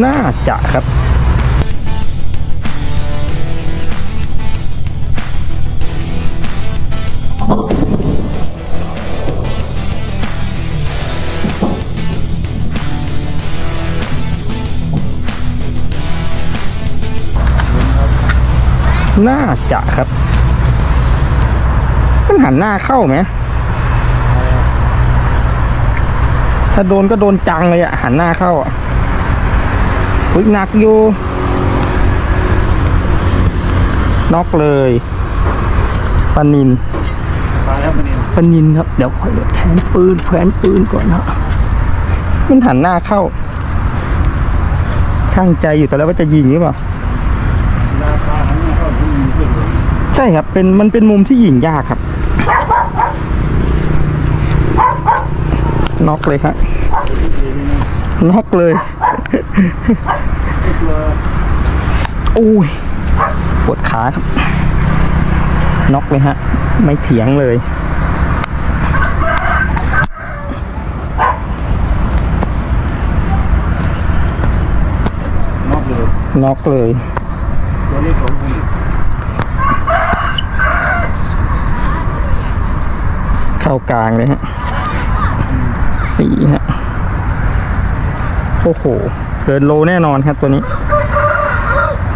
น่าจะครับน่าจะครับ มันหันหน้าเข้าไหม ถ้าโดนก็โดนจังเลยอะหันหน้าเข้าอะ อุ้ยหนักอยู่น็อกเลยปานินตายแล้วมันนี่ปานินครับ เดี๋ยวขอเดี๋ยวแทนปืนแขวนปืนก่อนนะมันหันหน้าเข้าช่างใจอยู่แต่แล้วว่าจะยิงหรือเปล่าราคาทั้งนี้เข้าที่มีขึ้นเลยใช่ครับเป็นมันเป็นมุมที่ยิงยากครับน็อกเลยครับทีนี้นะน็อกเลยไอ้ตัว โอ้ยปวดขาครับ น็อกเลยฮะ ไม่เถียงเลยนอกเลย น็อกเลย ตัวนี้สองคนเข้ากลางเลยฮะนี่ฮะ โอ้โห เกินโลแน่นอนครับตัวนี้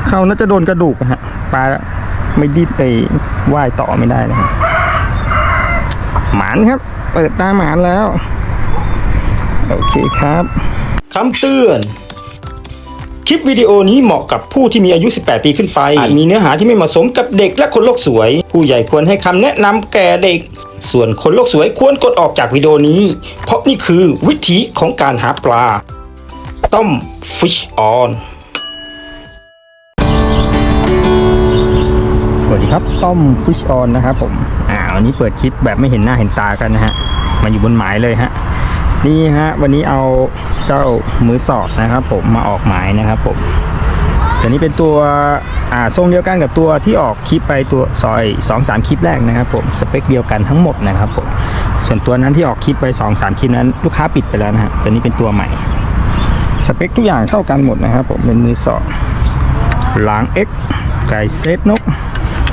เข้าน่าจะโดนกระดูกอะฮะปลาไม่ดิ้นไปว่ายต่อไม่ได้นะฮะหมานครับ เปิดตาหมานแล้ว โอเคครับคำเตือน คลิปวิดีโอนี้เหมาะกับผู้ที่มีอายุ 18 ปีขึ้นไป อาจมีเนื้อหาที่ไม่เหมาะสมกับเด็กและคนโลกสวย ผู้ใหญ่ควรให้คำแนะนำแก่เด็ก ส่วนคนโลกสวยควรกดออกจากวิดีโอนี้ เพราะนี่คือวิธีของการหาปลา ต้ม fish on สวัสดีครับ ต้อมฟิชออนนะครับผม อ่าวันนี้เปิดคลิปแบบไม่เห็นหน้าเห็นตากันนะฮะ มาอยู่บนหมายเลยฮะ นี่ฮะ วันนี้เอาเจ้ามือสอดนะครับผม มาออกหมายนะครับผมตัวนี้เป็นตัวอ่าทรงเดียวกันกับตัวที่ออกคลิปไปตัวซอย2อสคลิปแรกนะครับผม สเปคเดียวกันทั้งหมดนะครับผม ส่วนตัวนั้นที่ออกคลิปไป2อสคลิปนั้นลูกค้าปิดไปแล้วนะฮะ ตัวนี้เป็นตัวใหม่ สเปคทุกอย่างเท่ากันหมดนะครับผมเป็นมือสอดหลัง X ไก่เซฟนก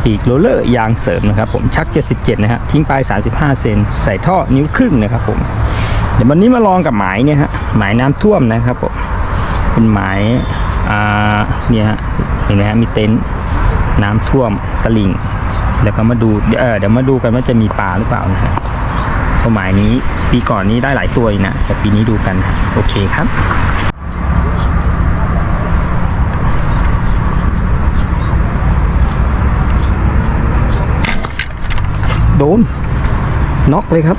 ปีกโรเลอร์ยางเสริมนะครับผมชัก 77 นะฮะทิ้งปลาย 35 เซนใส่ท่อนิ้วครึ่งนะครับผมเดี๋ยววันนี้มาลองกับหมายเนี่ยฮะหมายน้ำท่วมนะครับผมเป็นหมายอ่าเนี่ยฮะเห็นไหมฮะมีเต็นท์น้ำท่วมตลิ่งเดี๋ยวก็มาดูเออเดี๋ยวมาดูกันว่าจะมีปลาหรือเปล่านะฮะเพราะหมายนี้ปีก่อนนี้ได้หลายตัวนะแต่ปีนี้ดูกันโอเคครับ โดนน็อกเลยครับ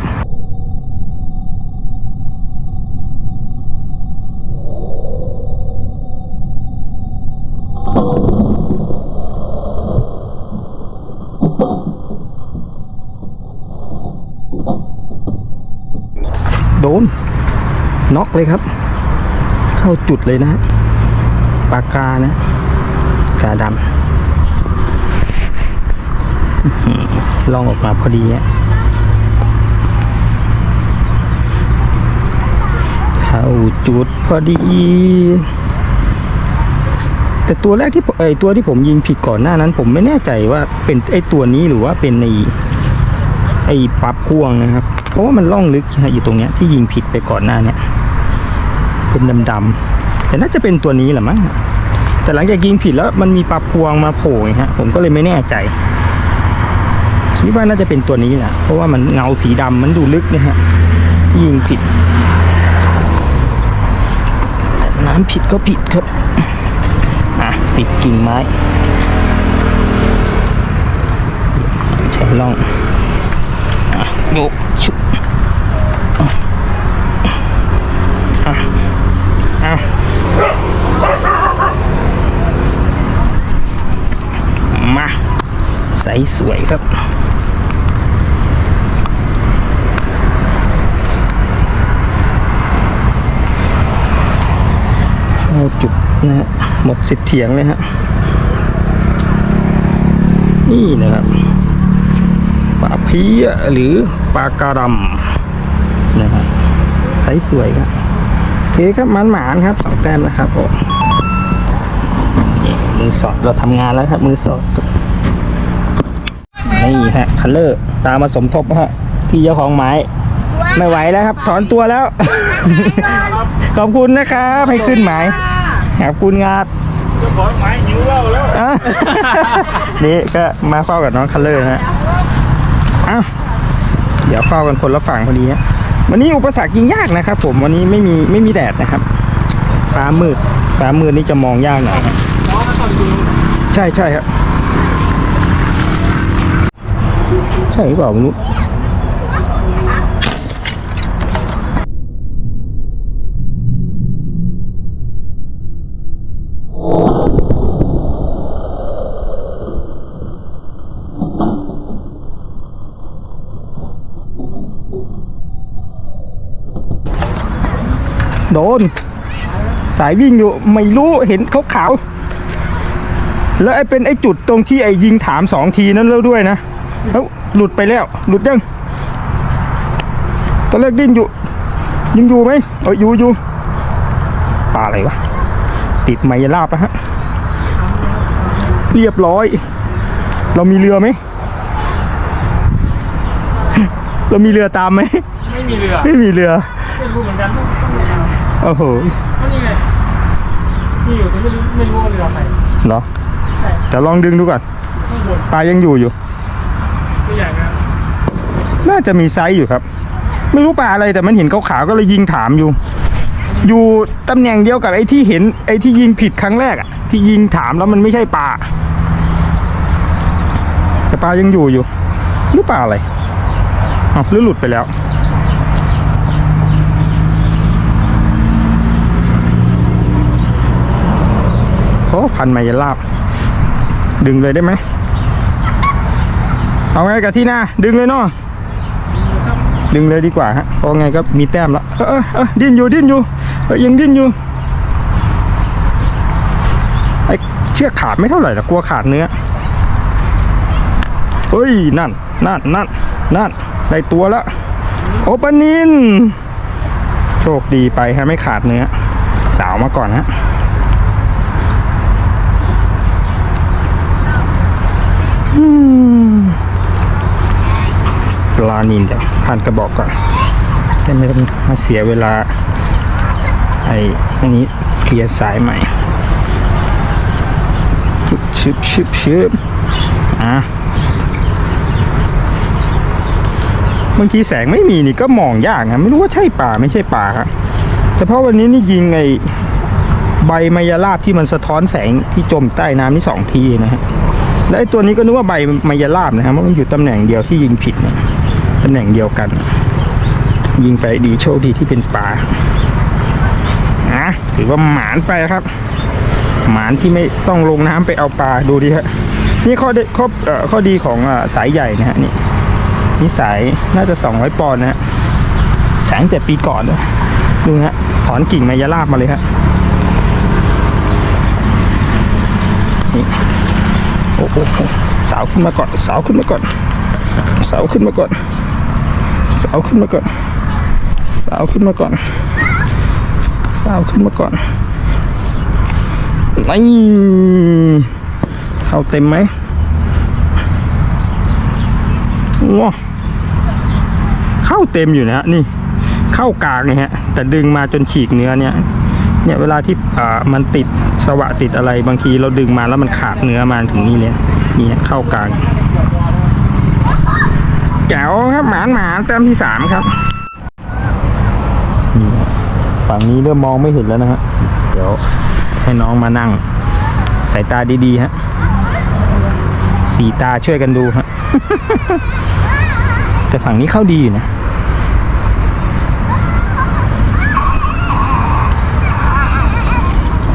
โดนน็อกเลยครับ เข้าจุดเลยนะปากกานะกาดำ ลองออกมาพอดีอะเข้าจุดพอดี แต่ตัวแรกที่ไอตัวที่ผมยิงผิดก่อนหน้านั้น ผมไม่แน่ใจว่าเป็นไอตัวนี้หรือว่าเป็นในไอปลั๊บพ่วงนะครับ เพราะว่ามันล่องลึกฮะอยู่ตรงเนี้ยที่ยิงผิดไปก่อนหน้าเนี้ยเป็นดำๆแต่น่าจะเป็นตัวนี้แหละมั้งแต่หลังจากยิงผิดแล้วมันมีปลั๊บพวงมาโผล่ฮะผมก็เลยไม่แน่ใจ คิดว่าน่าจะเป็นตัวนี้แหละเพราะว่ามันเงาสีดำมันดูลึกนะฮะที่ยิงผิดน้ำผิดก็ผิดครับ อะปิดกิ่งไม้ใช้ล่องอะโยกชุบอะอะอะมาใสสวยครับ เข้าจุด นะฮะหมดสิทธิ์เถียงเลยฮะนี่นะครับปลาเพี้ยหรือปลาการำนะฮะใสสวยครับโอเคครับมันหมานครับสองแต้มนะครับผมมือสอดเราทำงานแล้วครับ มือสอดนี่ฮะคัลเลอร์ตามมาสมทบฮะพี่เจ้าของไม้ไม่ไหวแล้วครับ ถอนตัวแล้ว ขอบคุณนะครับ ให้ขึ้นหมาย ขอบคุณงาบเจ้าของไม้หิวเหล้าแล้วอะ นี่ก็มาเฝ้ากับน้องคัลเลอร์ฮะอ้าวเดี๋ยวเฝ้ากันคนละฝั่งพอดีฮะวันนี้อุปสรรคยิงยากนะครับ ผมวันนี้ไม่มีไม่มีแดดนะครับฟ้ามืดฟ้ามืดนี่จะมองยากหน่อยครับใช่ใช่ครับ ใช่หรือเปล่าไม่รู้ โดน สายวิ่งอยู่ ไม่รู้เห็นขาวขาวๆแล้วไอ้เป็นไอ้จุดตรงที่ไอ้ยิงถามสองทีนั้นแล้วด้วยนะ แล้วหลุดไปแล้ว หลุดยัง ตอนแรกดิ้นอยู่ ยังอยู่ไหมเอออยู่อยู่ปลาอะไรวะ ติดไมยลาบนะฮะ เรียบร้อย เรามีเรือไหม เรามีเรือตามไหม ไม่มีเรือ ไม่มีเรือ ไม่รู้เหมือนกันต้องต้องเอาโอ้โหก็นี่ไงนี่อยู่แต่ไม่รู้ไม่รู้ว่าเรือไหนเหรอแต่ลองดึงดูก่อน ข้างบนปลายังอยู่อยู่ ตัวใหญ่นะน่าจะมีไซส์อยู่ครับ ไม่รู้ปลาอะไรแต่มันเห็นขาวๆก็เลยยิงถามอยู่ อยู่ตำแหน่งเดียวกับไอ้ที่เห็นไอ้ที่ยิงผิดครั้งแรกอะที่ยิงถามแล้วมันไม่ใช่ปลา แต่ปลายังอยู่อยู่ หรือปลาอะไรอ้าวหรือหลุดไปแล้วโอ้พันไมยลาบ ดึงเลยได้ไหม เอาไงกับที่หน้า ดึงเลยเนาะดึงเลยดีกว่าฮะเพราะไงก็มีแต้มแล้วเออเออดิ้นอยู่ดิ้นอยู่ยังดิ้นอยู่ไอเชือกขาดไม่เท่าไหร่ละกลัวขาดเนื้อ เฮ้ยนั่นนั่นนั่นนั่นใส่ตัวล้วโอปานิน โชคดีไปฮะไม่ขาดเนื้อ สาวมาก่อนฮะปลานินเดี๋ยวผ่านกระบอกก่อนจะไม่ต้องมาเสียเวลา ไอ้อันนี้เคลียร์สายใหม่ชึบชึบชึบอะ บางทีแสงไม่มีนี่ก็มองยากนะไม่รู้ว่าใช่ป่าไม่ใช่ป่าครับเฉพาะวันนี้นี่ยิงไอใบมายาลาบที่มันสะท้อนแสงที่จมใต้น้ำนี่สองทีนะฮะและไอตัวนี้ก็นึกว่าใบมายาลาบนะครับว่ามันอยู่ตำแหน่งเดียวที่ยิงผิดนะตำแหน่งเดียวกัน ยิงไปดีโชคดีที่เป็นปลาอะถือว่าหมานไปครับ หมานที่ไม่ต้องลงน้ำไปเอาปลาดูดิฮะนี่ข้อข้อข้อดีของอสายใหญ่นะฮะนี่ นี่สายน่าจะ 200 ปอนด์นะฮะแสงแต่ปีก่อนนะดูฮะถอนกิ่งมายาลาบมาเลยฮะนี่โอ้โหสาวขึ้นมาก่อนสาวขึ้นมาก่อนสาวขึ้นมาก่อนสาวขึ้นมาก่อนสาวขึ้นมาก่อนสาวขึ้นมาก่อนนี่เข้าเต็มไหม ว้าเข้าเต็มอยู่นะฮะนี่เข้ากลางเนี่ยฮะ แต่ดึงมาจนฉีกเนื้อเนี่ย เนี่ยเวลาที่อ่ามันติดสวะติดอะไรบางทีเราดึงมาแล้วมันขาดเนื้อมาถึงนี่เลยนี่เข้ากลางแจ๋วครับหมานหมานแต้มที่สามครับนี่ฝั่งนี้เริ่มมองไม่เห็นแล้วนะฮะเดี๋ยวให้น้องมานั่งสายตาดีๆฮะสีตาช่วยกันดูฮะ แต่ฝั่งนี้เข้าดีอยู่นะ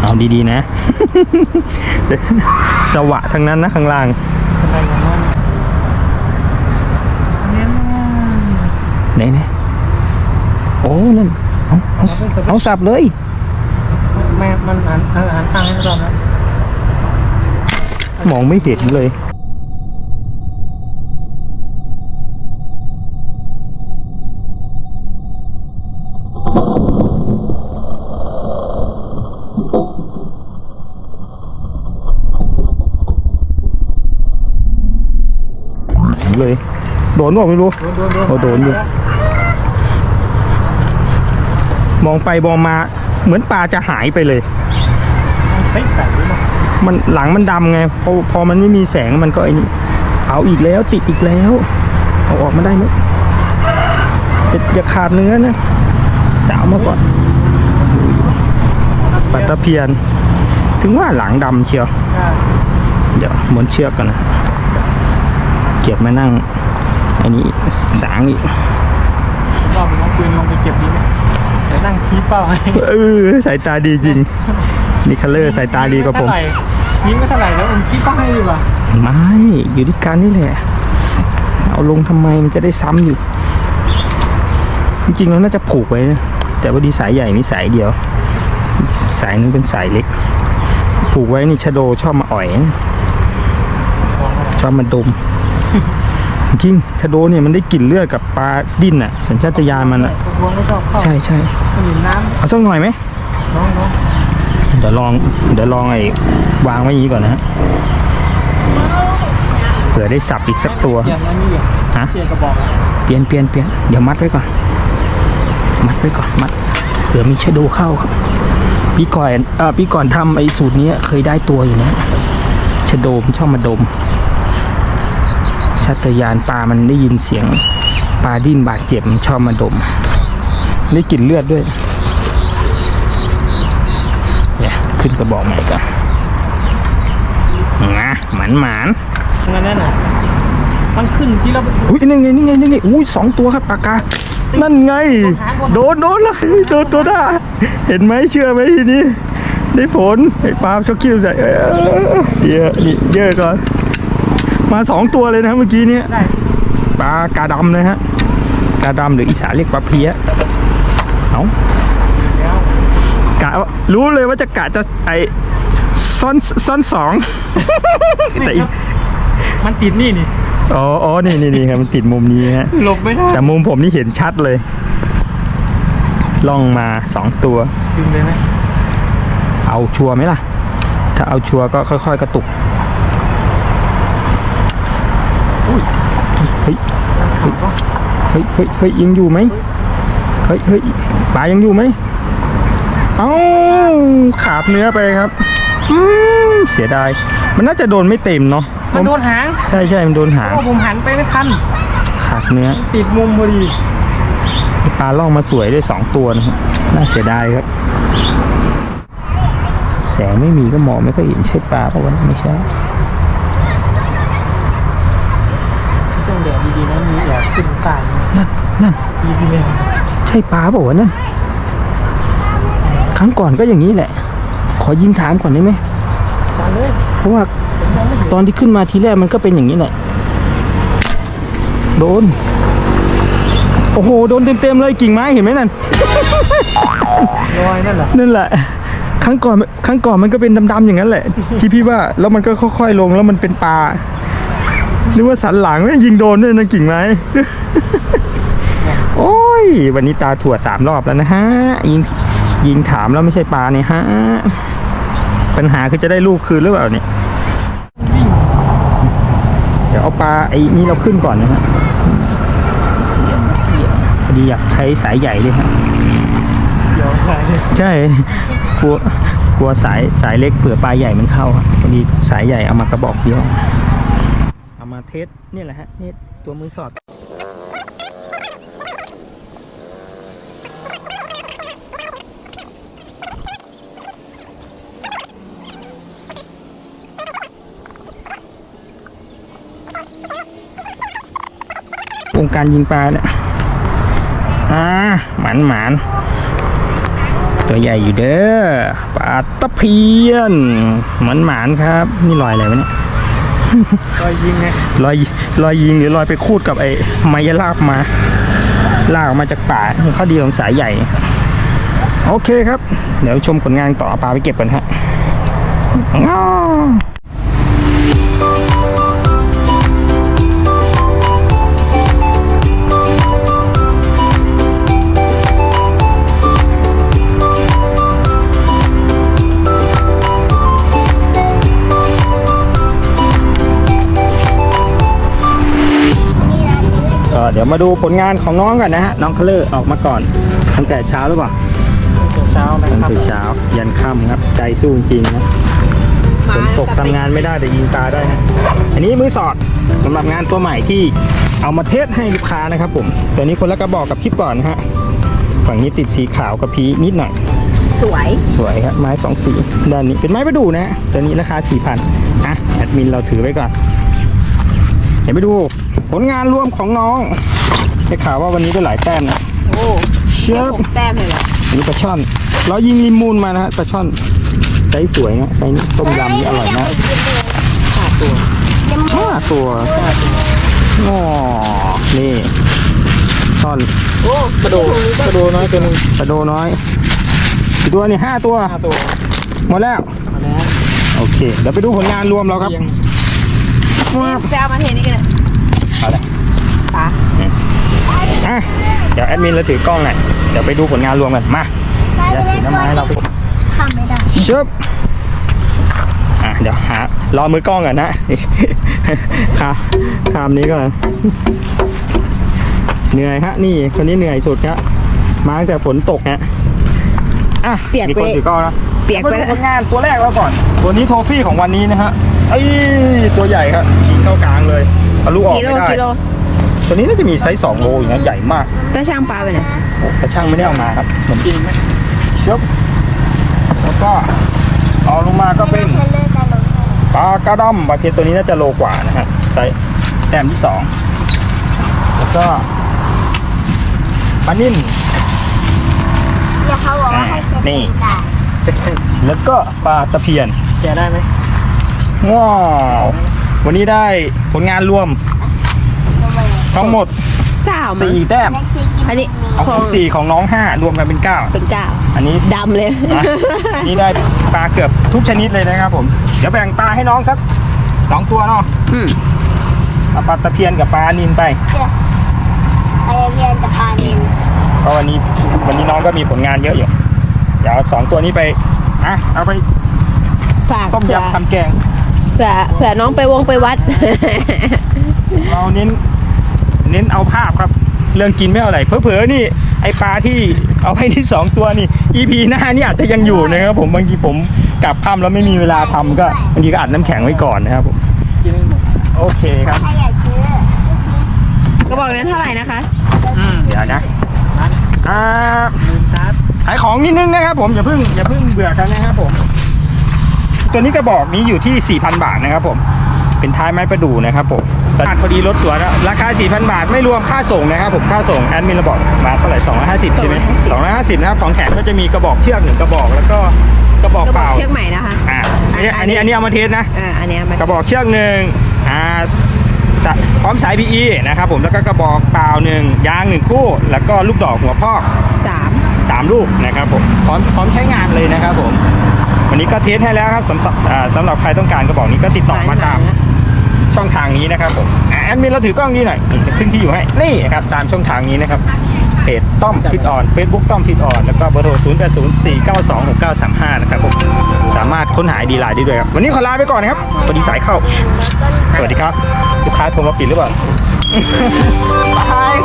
เอาดีๆนะ สวะทั้งนั้นนะข้างล่าง ไหนไหนโอ้นั่นเอาเอาเอาสับเลยแม่มันหันหันทางให้เรานะมองไม่เห็นเลย เลย โดนบอกไม่รู้โดนโดนโอ้โดนอยู่มองไปมองมา เหมือนปลาจะหายไปเลยใส่ใส่ด้วยเนาะมันหลังมันดำไงพอพอมันไม่มีแสงมันก็ไอ้นี่เอาอีกแล้วติดอีกแล้วเอาออกมาได้ไหมอย่าอย่าขาดเนื้อนะสาวมาก่อนปลาตะเพียน ถึงว่าหลังดำเชียวอ่าเดี๋ยวม้วนเชือกกันนะ เก็บมานั่ง อันนี้สางอีกลองลองปืนลองไปเก็บดีไหมเดี๋ยวนั่งชี้เป้าให้เออสายตาดีจริง นี่คัลเลอร์สายตาดีกว่าผมเท่าไหร่ยิงไม่เท่าไหร่แล้วผมชี้เป้าให้ดีกว่าไม่อยู่ที่การนี่แหละเอาลงทำไมมันจะได้ซ้ำอยู่ จริงๆแล้วน่าจะผูกไว้นะแต่ว่าดีสายใหญ่นี่สายเดียว สายนึงเป็นสายเล็ก ผูกไว้นี่ชะโดชอบมาอ่อยนะชอบมาดม จริงชะโดเนี่ยมันได้กลิ่นเลือดกับปลาดิ้นอะ สัญชาตญาณมันอะพวกพวงไม่ชอบเข้าใช่ใช่สนิมน้เอาสักหน่อยไหมำน้องน้องเดี๋ยวลองเดี๋ยวลองไอ้วางไว้อย่างนี้ก่อนนะฮะเผื่อได้สับอีกสักตัว เปลี่ยนอันนี้อยู่ฮะ เปลี่ยนกระบอกเปลี่ยนเปลี่ยนเปลี่ยนเดี๋ยวมัดไว้ก่อน มัดไว้ก่อนมัดเผื่อมีชะโดเข้าครับพี่ก่อนเออพี่ก่อนทำไอ้สูตรเนี้ยเคยได้ตัวอยู่นะชะโดมันชอบมาดม ชัตยานปลามันได้ยินเสียงปลาดิ้นบาดเจ็บมันชอบมาดม ได้กลิ่นเลือดด้วยเนี่ยขึ้นกระบอกใหม่ก่อนนะหมันหมานงั้นนั่นน่ะมันขึ้นที่เราอุ้ยนี่ไงนี่ไงนี่ไงอุ้ยสองตัวครับปากกา นั่นไง โดนโดนเลยโดนตัวหน้าเห็นไหมเชื่อไหมทีนี้ ได้ผลไอ้ปาล์มช็อกคิวใส่เออเยอะนี่เยอะก่อน มาสองตัวเลยนะเมื่อกี้เนี้ยได้ปลากาดำนะฮะกาดำหรืออีสานเรียกปลาเพี้ยเอาแล้วกะว่ารู้เลยว่าจะกะจะไอซ่อนซ่อนสองแต่อีกมันติดนี่นี่อ๋ออ๋อนี่นี่นี่ครับมันติดมุมนี้ฮะหลบไม่ได้แต่มุมผมนี่เห็นชัดเลย ล่องมาสองตัวดึงเลยไหมเอาชัวร์ไหมล่ะ ถ้าเอาชัวร์ก็ค่อย ๆ กระตุกอุ้ย เฮ้ยเฮ้ยเฮ้ยเฮ้ยยังอยู่ไหมเฮ้ยเฮ้ยปลายังอยู่ไหมเอ้าขาดเนื้อไปครับอืมเสียดาย มันน่าจะโดนไม่เต็มเนาะมันโดนหาง ใช่ใช่มันโดนหางผมหันไปไม่ทันขาดเนื้อ ติดมุมพอดี ปลาล่องมาสวยได้สองตัวนะครับ น่าเสียดายครับ แสงไม่มีก็มองไม่ค่อยเห็นใช่ปลาเพราะว่าไม่ใช่ ต้องแดดดีๆนะมีแดดขึ้นตายนั่นนั่นดีดีเลยใช่ปลาเปล่าวะนั่นครั้งก่อนก็อย่างนี้แหละ ขอยิงถามก่อนได้ไหมมาเลยเพราะว่าผมมองไม่เห็นตอนที่ขึ้นมาทีแรกมันก็เป็นอย่างนี้แหละ โดน โอ้โห โดนเต็มๆเลยกิ่งไม้เห็นไหมนั่นรอยนั่นเหรอนั่นแหละ ครั้งก่อน ครั้งก่อนมันก็เป็นดำๆอย่างนั้นแหละ ที่พี่ว่า แล้วมันก็ค่อยๆลง แล้วมันเป็นปลา หรือว่าสันหลังยิงโดนด้วยนะกิ่งไม้ โอ้ย วันนี้ตาถั่วสามรอบแล้วนะฮะ ยิงยิงถามแล้วไม่ใช่ปลาเนี่ยฮะ ปัญหาคือจะได้ลูกคืนหรือเปล่าเนี่ย เดี๋ยวเอาปลาไอ้นี่เราขึ้นก่อนนะฮะพอดีอยากใช้สายใหญ่ด้วยฮะใช่กลัวกลัวสายสายเล็กเผื่อปลาใหญ่มันเข้าพอดีสายใหญ่เอามากระบอกเดียว เอาเทสนี่แหละฮะนี่ตัวมือสอดวงการยิงปลาเนี่ยอ่าหมันหมันตัวใหญ่อยู่เด้อปลาตะเพียนหมันหมานครับ นี่ลอยอะไรวะเนี่ย รอยยิงไงลอยลอยยิงหรือลอยไปคูดกับไอ้ไมยลากมา ลากออกมาจากป่าข้อดีของสายใหญ่ โอเคครับ เดี๋ยวชมผลงานต่อปลาไปเก็บกันฮะ มาดูผลงานของน้องก่อนนะฮะน้องเคลเลอร์ออกมาก่อนตั้งแต่เช้าหรือเปล่าตั้งแต่เช้านะตั้งครับแต่เช้า ยันค่ำครับ ใจสู้จริงๆนะฝนตกทำงานไม่ได้แต่ยิงตาได้นะอันนี้มือสอดสำหรับงานตัวใหม่ที่เอามาเทสให้ลูกค้านะครับผมตัวนี้คนละกระบอกกับคลิปก่อนนะฮะฝั่งนี้ติดสีขาวกับพีนิดหน่อย สวย สวยครับไม้สองสีด้านนี้เป็นไม้ประดู่นะฮะตัวนี้ราคาสี่พันอะแอดมินเราถือไว้ก่อน เดี๋ยวไปดู ผลงานรวมของน้องได้ข่าวว่าวันนี้ได้หลายแต้มนะโอ้เชิบหกแต้มเลยเหรออันนี้ปลาช่อน เรายิงลิมมูนมานะฮะปลาช่อนไซส์สวยนะไซส์นี้ต้มยำนี่อร่อยมากขาดตัวห้าตัวอ๋อนี่ช่อนโอ้กระโดดกระโดดน้อยตัวหนึงปลาโดน้อยกี่ตัวนี่ห้าตัวห้าตัวหมดแล้วมาแล้วโอเคเดี๋ยวไปดูผลงานรวมเราครับยังไปเอามาเทนี่กันเลย เอาเลยปลาอะเดี๋ยวแอดมินเราถือกล้องหน่อยเดี๋ยวไปดูผลงานรวมกันมาเดี๋ยวถือน้ำไม้เราไปทำไม่ได้ชึบอะเดี๋ยวหารอมือกล้องก่อนนะครับคำนี้ก่อนเหนื่อยฮะนี่คนนี้เหนื่อยสุดครับมาตั้งแต่ฝนตกฮะอะมีคนถือกล้องนะเปียกมาไปดูแล้วผลงานตัวแรกแล้วก่อน ตัวนี้โทฟี่ของวันนี้นะฮะไอ้ยตัวใหญ่ครับยิงเข้ากลางเลย ทะลุออกกิโลไม่ได้ กิโลตัวนี้น่าจะมีไซส์2โลอยู่นะใหญ่มากตาช่างปลาไปไหนโอ้แต่ช่างไม่ได้เอามาครับเหมือนจริงไหมชึบแล้วก็เอาลงมาก็เป็นปลากระดำปลาเค็ตัวนี้น่าจะโลกว่านะฮะไซส์แต้มที่สองแล้วก็ปลานิ่นเดี๋ยวเขาบอกว่าให้เช็ดนี่ตีนได้แล้วก็ปลาตะเพียนแกะได้ไหมว้าว วันนี้ได้ผลงานรวมดูมาเลยทั้งหมดเก้ามั้ง4แต้มแม็กซี่กินอันนี้ของผมสี่ของน้อง5รวมกันเป็น9เป็นเก้าอันนี้ดำเลยนะนี่ได้ปลาเกือบทุกชนิดเลยนะครับ ผมเดี๋ยวแบ่งปลาให้น้องสักสองตัวเนาะอืมเอาปลาตะเพียนกับปลานินไปเจอไปเรียนจะปานินเพราะวันนี้วันนี้น้องก็มีผลงานเยอะอยู่ เดี๋ยวเอาสองตัวนี้ไปอะเอาไปฝากต้มเผื่อยำทำแกงเผื่อเผื่อน้องไปวงไปวัด เราเน้น เน้นเอาภาพครับ เรื่องกินไม่เอาไหร่เผลอๆนี่ ไอปลาที่เอาให้ที่สองตัวนี่ EP หน้านี่อาจจะยังอยู่นะครับผมบางทีผมกลับค่ำแล้วไม่มีเวลาทำก็บางทีก็อัดน้ำแข็งไว้ก่อนนะครับผมกินให้หมดโอเคครับใครอยากซื้อลูกชิ้นก็บอกนั้นเท่าไหร่นะคะ อืมเดี๋ยวนะร้านอ่า ลืมชาร์จขายของนิดนึงนะครับผมอย่าเพิ่งอย่าเพิ่งเบื่อกันนะครับผม ตัวนี้กระบอกนี้อยู่ที่ 4,000 บาทนะครับผม เป็นท้ายไม้ประดู่นะครับผมตลาดพอดีรถสวนอะราคา 4,000 บาทไม่รวมค่าส่งนะครับผมค่าส่งแอดมินเราบอกมาเท่าไหร่250ใช่ไหม250นะครับของแถมก็จะมีกระบอกเชือกหนึ่งกระบอกแล้วก็กระบอกก็บเปอกล่าเชือกใหม่นะคะอ่าอันนี้อันนี้อันนี้เอามาเทสนะอ่าอันเนี้ยมันกระบอกเชือกหนึ่งอ่าสะพร้อมสาย PE นะครับผมแล้วก็กระบอกเปล่าหนึ่งยางหนึ่งคู่ แล้วก็ลูกดอกหัวพอกสามสามลูกนะครับผมพร้อมพร้อมใช้งานเลยนะครับผม วันนี้ก็เทสให้แล้วครับสำหรับอ่าสำหรับใครต้องการกระบอกนี้ก็ติดต่อมาตามช่องทางนี้นะครับผมอ่าแอดมินเราถือกล้องนี้หน่อยนี่จะขึ้นที่อยู่ให้นี่ครับตามช่องทางนี้นะครับเพจต้อมฟิตออนเฟซบุ๊กต้อมฟิตออนแล้วก็เบอร์โทร0 8 0 4 9 2 6 9 3 5นะครับผมสามารถค้นหาดีไลน์ได้ด้วยครับ วันนี้ขอลาไปก่อนนะครับพอดีสายเข้า สวัสดีครับ ลูกค้าโทรมาปิดหรือเปล่าบาย